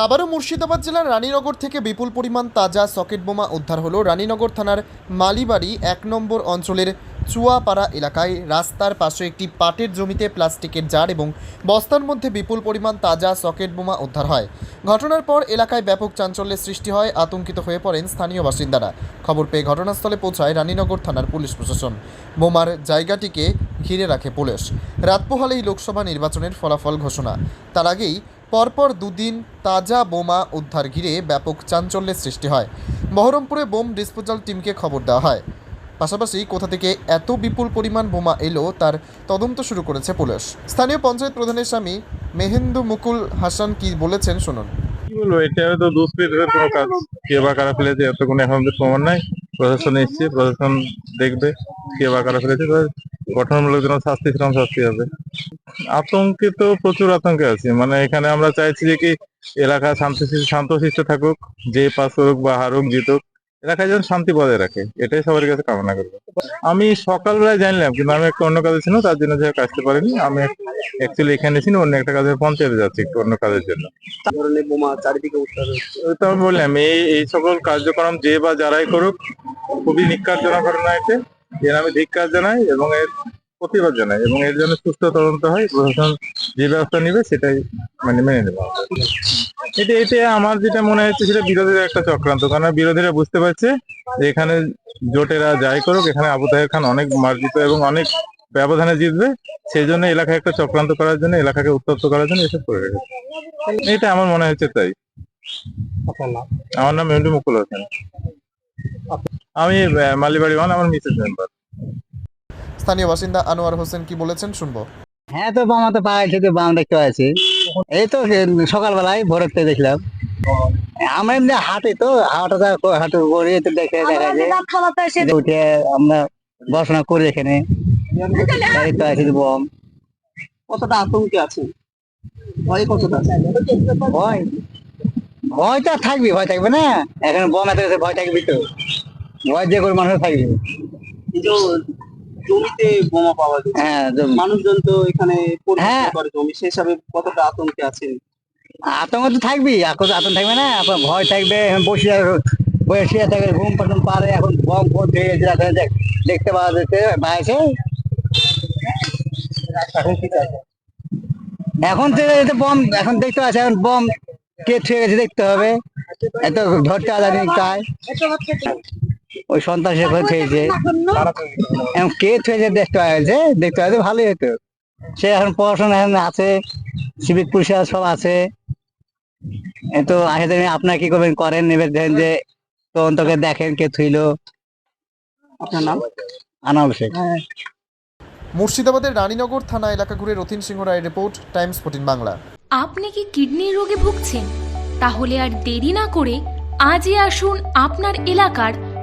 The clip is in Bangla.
আবারও মুর্শিদাবাদ জেলার রানীনগর থেকে বিপুল পরিমাণ তাজা সকেট বোমা উদ্ধার হলো রানীনগর থানার মালিবাড়ি এক নম্বর অঞ্চলের চুয়াপাড়া এলাকায়। রাস্তার পাশে একটি পাটের জমিতে প্লাস্টিকের জার এবং বস্তার মধ্যে বিপুল পরিমাণ তাজা সকেট বোমা উদ্ধার হয়। ঘটনার পর এলাকায় ব্যাপক চাঞ্চল্যের সৃষ্টি হয়, আতঙ্কিত হয়ে পড়েন স্থানীয় বাসিন্দারা। খবর পেয়ে ঘটনাস্থলে পৌঁছায় রানীনগর থানার পুলিশ প্রশাসন। বোমার জায়গাটিকে ঘিরে রাখে পুলিশ। রাত পোহালেই লোকসভা নির্বাচনের ফলাফল ঘোষণা। তার আগেই পরপর দুদিন তাজা বোমা উদ্ধার ঘিরে ব্যাপক চাঞ্চল্যের সৃষ্টি হয়। বহরমপুরে বোম ডিসপোজাল টিমকে খবর দেওয়া হয়। পাশাপাশি কোথা থেকে এত বিপুল পরিমাণ বোমা এলো তার তদন্ত শুরু করেছে পুলিশ। স্থানীয় পঞ্চায়েত প্রধানের স্বামী মেহেন্দু মুকুল হাসান কি বলেছেন শুনুন। এটা এত এখন নাই। প্রশাসন দেখবে কে বা কারা ফেলেছে গঠনমূলক যেন শাস্তি সেরকম শাস্তি হবে। আতঙ্কে তো প্রচুর আতঙ্কে আছে। মানে এখানে আমরা চাইছি যে কি এলাকা শান্তি শান্তশিষ্ট থাকুক যে পাস হোক বা হারুক জিতুক এলাকায় যেন শান্তি বজায় রাখে। এটাই সবার কাছে কামনা করব আমি সকালবেলায় জানলাম কিন্তু আমি একটা অন্য কাজে ছিল তার জন্য যে আসতে পারিনি। আমি অ্যাকচুয়ালি এখানে ছিল অন্য একটা কাজে পঞ্চায়েতে যাচ্ছি একটু অন্য কাজের জন্য। তো আমি বললাম এই এই সকল কার্যক্রম যে বা যারাই করুক খুবই নিকারজনক ঘটনা এতে। এর আমি ধিক্কার জানাই এবং এর প্রতিবাদ জানাই এবং এর জন্য সুস্থ তদন্ত হয় প্রশাসন যে ব্যবস্থা নেবে সেটাই মানে মেনে নেব। এটা এটা আমার যেটা মনে হচ্ছে সেটা বিরোধীদের একটা চক্রান্ত কারণ বিরোধীরা বুঝতে পারছে যে এখানে জোটেরা যাই করুক এখানে আবু তাহের খান অনেক মার্জিত এবং অনেক ব্যবধানে জিতবে সেই জন্য এলাকায় একটা চক্রান্ত করার জন্য এলাকাকে উত্তপ্ত করার জন্য এসব করে রেখেছে। এটা আমার মনে হচ্ছে তাই। আমার নাম এমডি মুকুল হোসেন। আমি মালিবাড়ি ওয়ান আমার মিসেস মেম্বার। স্থানীয় বাসিন্দা আনোয়ার হোসেন কি বলেছেন শুনব। হ্যাঁ তো বাম তো পাইছে তো বাম দেখতে পাচ্ছি। এই তো সকালবেলায় ভোরের থেকে দেখলাম। আমরা এমনি হাঁটি তো হাঁটা হাঁটু করি তো দেখে দেখা যায় উঠে আমরা পড়াশোনা করি এখানে। তো আছে বম। কতটা আতঙ্কে আছেন ভয় কতটা? ভয়? ভয় তো আর থাকবি ভয় থাকবে না। এখন বম এত গেছে ভয় থাকবি তো। ভয় যে করে মানুষ থাকবে। জমিতে বোমা পাওয়া যাচ্ছে হ্যাঁ মানুষজন তো এখানে হ্যাঁ। করে জমি সেই হিসাবে কতটা আতঙ্কে আছেন আতঙ্ক তো থাকবি এখন আতঙ্ক থাকবে না এখন ভয় থাকবে বসে বসে থাকবে ঘুম পাটন পারে এখন বম ফোন গেছে দেখতে পাওয়া যাচ্ছে বাইরে এখন কি এখন তো বম এখন দেখতে পাচ্ছি এখন বম কে ছুঁয়ে গেছে দেখতে হবে। এত ধরতে আলাদা কাজ ওই সন্ত্রাসের করে ছুঁয়েছে এখন কে ছুঁয়েছে দেখতে পাওয়া গেছে? দেখতে পাওয়া গেছে ভালোই হতো। সে এখন পড়াশোনা এখন আছে সিভিক পুলিশ সব আছে। তো আসে তুমি আপনার কি করবেন করেন এবার দেখেন যে তদন্তকে দেখেন কে থুইলো। আপনার নাম? আনা অভিষেক মুর্শিদাবাদের রানীনগর থানা এলাকা ঘুরে রথিন সিংহ রায়ের রিপোর্ট টাইমস ফোর্টিন বাংলা। আপনি কি কিডনির রোগে ভুগছেন? তাহলে আর দেরি না করে আজই আসুন আপনার এলাকার